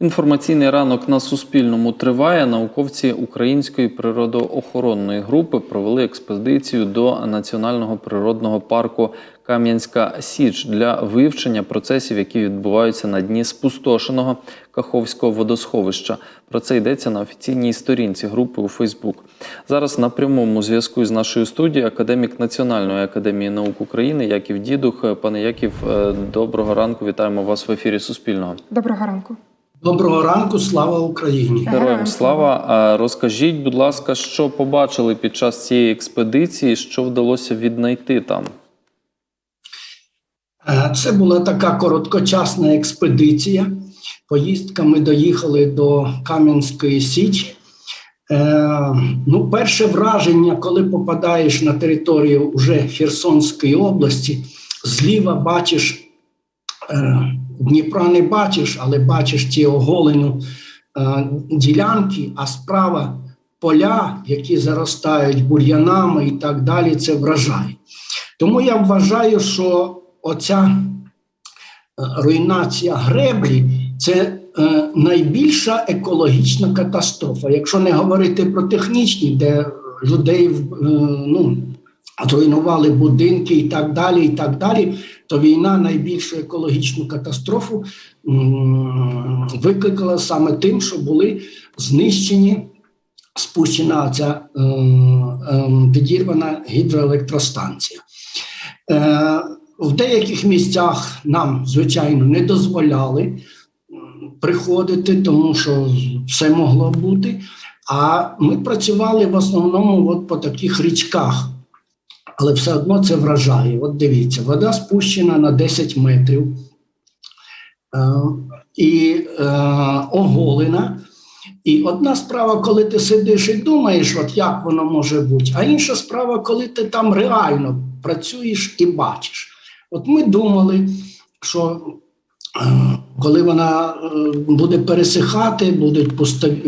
Інформаційний ранок на Суспільному триває. Науковці Української природоохоронної групи провели експедицію до Національного природного парку Кам'янська Січ для вивчення процесів, які відбуваються на дні спустошеного Каховського водосховища. Про це йдеться на офіційній сторінці групи у Фейсбук. Зараз на прямому зв'язку з нашою студією академік Національної академії наук України Яків Дідух. Пане Яків, е, доброго ранку. Вітаємо вас в ефірі Суспільного. Доброго ранку. Доброго ранку, слава Україні! Героям слава. Розкажіть, будь ласка, що побачили під час цієї експедиції, що вдалося віднайти там? Е, Це була така короткочасна експедиція. Поїздка ми доїхали до Кам'янської Січі. Е, ну, перше враження, коли попадаєш на територію уже Херсонської області, зліва бачиш е, Дніпра не бачиш, але бачиш ті оголену е, ділянки, а справа поля, які заростають бур'янами і так далі, це вражає. Тому я вважаю, що оця е, руйнація греблі це е, найбільша екологічна катастрофа. Якщо не говорити про технічні, де людей е, ну, зруйнували будинки і так далі, і так далі, то війна найбільшу екологічну катастрофу викликала саме тим, що були знищені. Спущена ця е, е, підірвана гідроелектростанція. Е, в деяких місцях нам, звичайно, не дозволяли приходити, тому що все могло бути. А ми працювали в основному от по таких річках, але все одно це вражає. От дивіться, вода спущена на 10 метрів е, і е, оголена. І одна справа, коли ти сидиш і думаєш, от як воно може бути, а інша справа, коли ти там реально працюєш і бачиш. От ми думали, що коли вона е, буде пересихати, будуть е,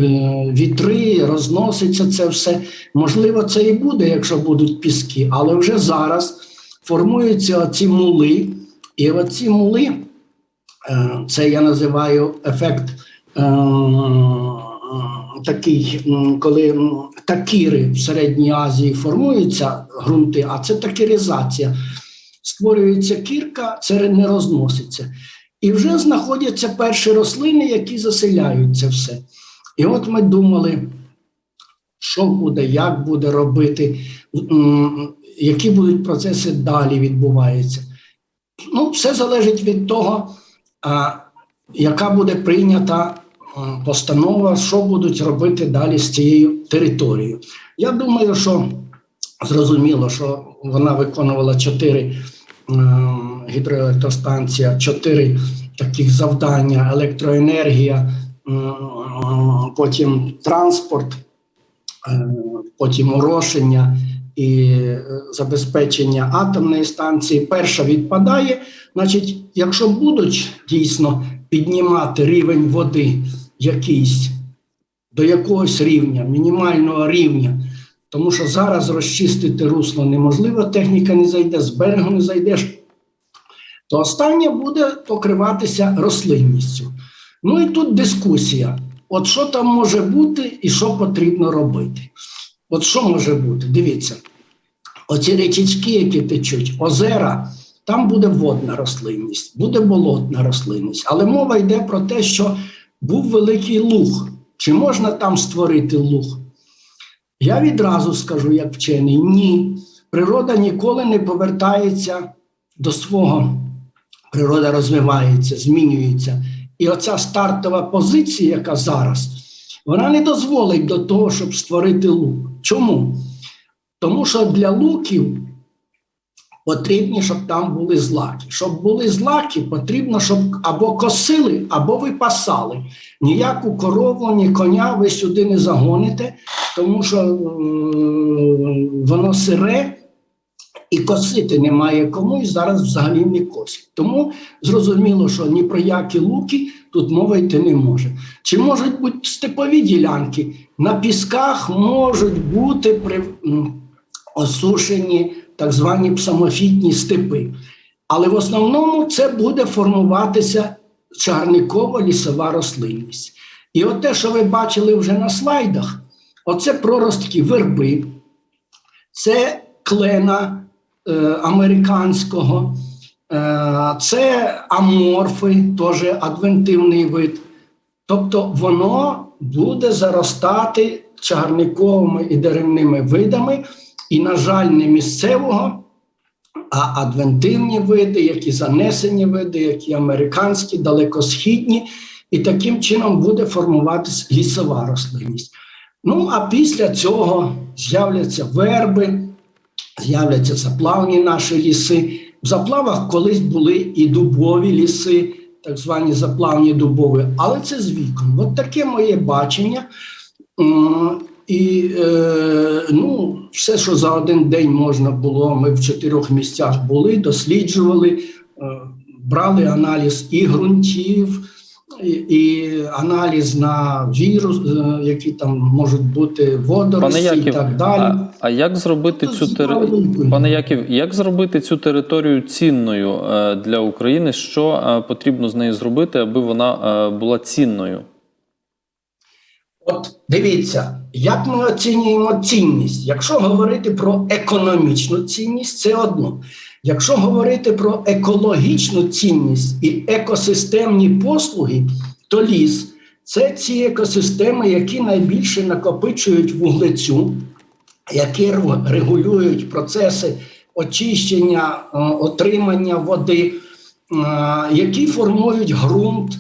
вітри, розноситься це все. Можливо, це і буде, якщо будуть піски, але вже зараз формуються оці мули, і оці мули, е, це я називаю ефект. Такий, коли такіри в Середній Азії формуються ґрунти, а це такіризація. Створюється кірка, це не розноситься. І вже знаходяться перші рослини, які заселяють це все. І от ми думали, що буде, як буде робити, які будуть процеси далі відбуваються. Ну, все залежить від того, яка буде прийнята постанова, що будуть робити далі з цією територією. Я думаю, що зрозуміло, що вона виконувала чотири гідроелектростанція, чотири таких завдання: електроенергія, потім транспорт, е, потім орошення і е, забезпечення атомної станції. Перша відпадає. Значить, якщо будуть дійсно піднімати рівень води якийсь до якогось рівня, мінімального рівня, тому що зараз розчистити русло неможливо, техніка не зайде, з берегу не зайдеш, то останнє буде покриватися рослинністю. Ну і тут дискусія: от що там може бути і що потрібно робити. От що може бути? Дивіться, оці річечки, які течуть, озера, там буде водна рослинність, буде болотна рослинність. Але мова йде про те, що був великий луг. Чи можна там створити луг? Я відразу скажу, як вчений, ні. Природа ніколи не повертається до свого. Природа розвивається, змінюється. І оця стартова позиція, яка зараз, вона не дозволить до того, щоб створити лук. Чому? Тому що для луків потрібні, щоб там були злаки. Щоб були злаки, потрібно, щоб або косили, або випасали. Ніяку корову, ні коня ви сюди не загоните, тому що е, воно сире і косити немає кому, і зараз взагалі не косить. Тому зрозуміло, що ні про які луки тут мова йти не може. Чи можуть бути степові ділянки? На пісках можуть бути при, осушені так звані псамофітні степи. Але в основному це буде формуватися чагарникова лісова рослинність. І от те, що ви бачили вже на слайдах, оце проростки верби, це клена е, американського, е, це аморфи, теж адвентивний вид. Тобто воно буде заростати чагарниковими і деревними видами, і, на жаль, не місцевого, а адвентивні види, які занесені види, які американські, далекосхідні, і таким чином буде формуватися лісова рослинність. Ну а після цього з'являться верби, з'являться заплавні наші ліси. В заплавах колись були і дубові ліси, так звані заплавні дубові, але це з віком. От таке моє бачення. І е, ну, все, що за один день можна було, ми в чотирьох місцях були, досліджували, е, брали аналіз і ґрунтів, і, і аналіз на вірус, е, які там можуть бути водорості і так далі. а, а як зробити Тут цю тери... Пане Яків, як зробити цю територію цінною е, для України? Що е, потрібно з нею зробити, аби вона е, була цінною? От дивіться, як ми оцінюємо цінність. Якщо говорити про економічну цінність, це одно. Якщо говорити про екологічну цінність і екосистемні послуги, то ліс це ці екосистеми, які найбільше накопичують вуглецю, які регулюють процеси очищення, е, отримання води, е, які формують ґрунт, е,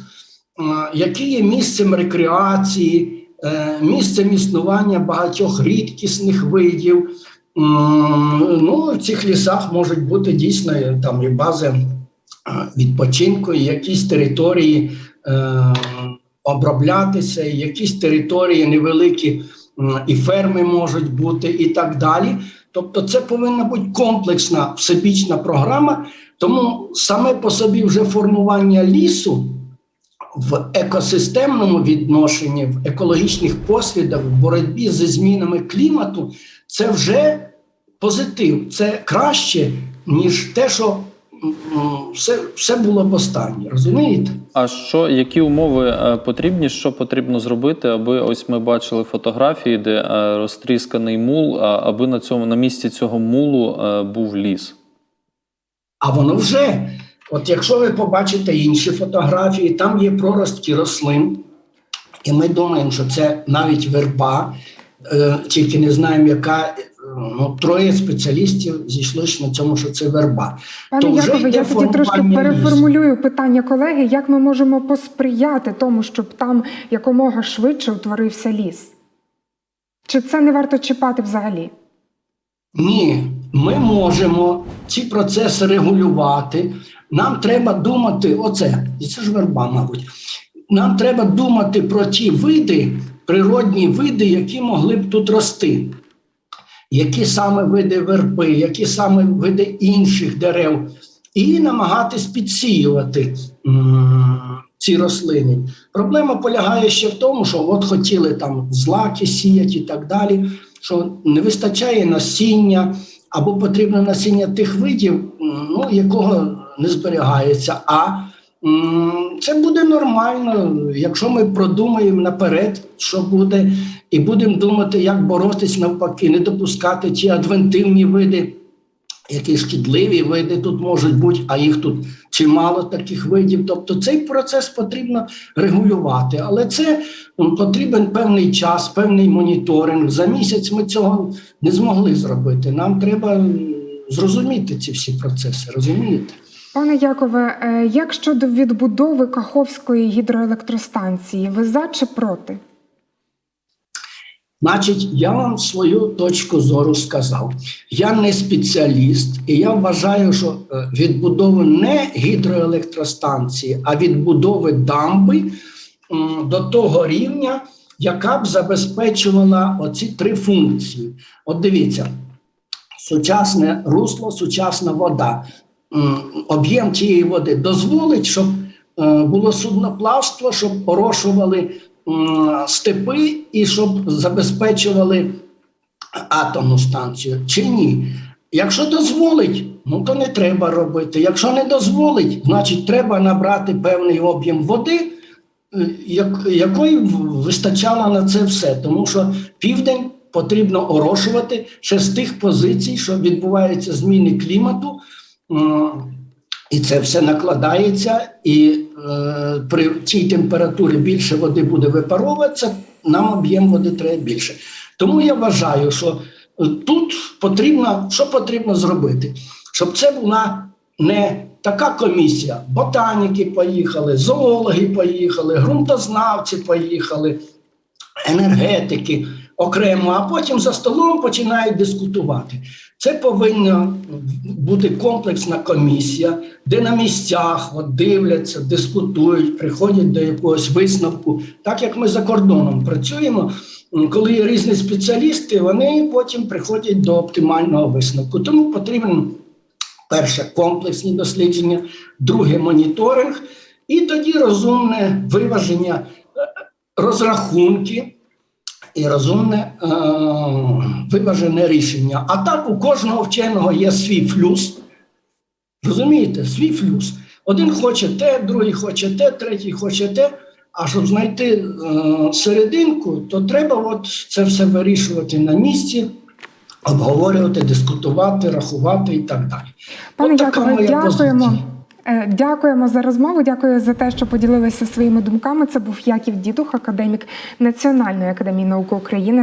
які є місцем рекреації, місцем існування багатьох рідкісних видів. Ну, в цих лісах можуть бути дійсно е, там і бази е, відпочинку, і якісь території е, оброблятися, і якісь території невеликі і ферми можуть бути, і так далі. Тобто, це повинна бути комплексна всебічна програма. Тому саме по собі вже формування лісу в екосистемному відношенні, в екологічних послідах, в боротьбі зі змінами клімату, це вже позитив, це краще, ніж те, що все, все було б останнє. Розумієте? А що, які умови е, потрібні, що потрібно зробити, аби ось ми бачили фотографії, де е, розтрісканий мул, аби на цьому на місці цього мулу е, був ліс? А воно вже, от якщо ви побачите інші фотографії, там є проростки рослин, і ми думаємо, що це навіть верба, е, тільки не знаємо, яка. е, Ну, троє спеціалістів зійшлися на цьому, що це верба. Пане То Якове, я тоді трошки переформулюю питання колеги, як ми можемо посприяти тому, щоб там якомога швидше утворився ліс? Чи це не варто чіпати взагалі? Ні, ми можемо ці процеси регулювати. Нам треба думати, оце, і це ж верба, мабуть. Нам треба думати про ті види, природні види, які могли б тут рости. Які саме види верби, які саме види інших дерев, і намагатись підсіювати ці рослини. Проблема полягає ще в тому, що от хотіли там злаки сіяти і так далі, що не вистачає насіння, або потрібно насіння тих видів, ну, якого не зберігається. А це буде нормально, якщо ми продумаємо наперед, що буде, і будемо думати, як боротись навпаки, не допускати ті адвентивні види, які шкідливі види тут можуть бути, а їх тут чимало таких видів. Тобто цей процес потрібно регулювати, але це потрібен певний час, певний моніторинг. За місяць ми цього не змогли зробити. Нам треба зрозуміти ці всі процеси, розумієте? Пане Якове, е, як щодо відбудови Каховської гідроелектростанції, ви за чи проти? Значить, я вам свою точку зору сказав. Я не спеціаліст, і я вважаю, що е, відбудови не гідроелектростанції, а відбудови дамби до того рівня, яка б забезпечувала оці три функції. От дивіться, сучасне русло, сучасна вода. М, Об'єм цієї води дозволить, щоб е, було судноплавство, щоб орошували м, степи і щоб забезпечували атомну станцію чи ні. Якщо дозволить, ну то не треба робити. Якщо не дозволить, значить треба набрати певний об'єм води, е, якої вистачало на це все. Тому що південь потрібно орошувати ще з тих позицій, що відбуваються зміни клімату. М, І це все накладається, і е, при цій температурі більше води буде випаровуватися, нам об'єм води треба більше. Тому я вважаю, що е, тут потрібно, що потрібно зробити, щоб це була не така комісія. Ботаніки поїхали, зоологи поїхали, ґрунтознавці поїхали, енергетики окремо, а потім за столом починають дискутувати. Це повинна бути комплексна комісія, де на місцях от, дивляться, дискутують, приходять до якогось висновку. Так як ми за кордоном працюємо, коли є різні спеціалісти, вони потім приходять до оптимального висновку. Тому потрібен перше комплексні дослідження, друге моніторинг, і тоді розумне виваження, е, розрахунки і розумне е, виважене рішення. А так у кожного вченого є свій флюс. Розумієте, свій флюс. Один хоче те, другий хоче те, третій хоче те. А щоб знайти е, серединку, то треба от це все вирішувати на місці, обговорювати, дискутувати, рахувати і так далі. Пане моя дякуємо. позиція. Е, Дякуємо за розмову. Дякую за те, що поділилися своїми думками. Це був Яків Дідух, академік Національної академії наук України.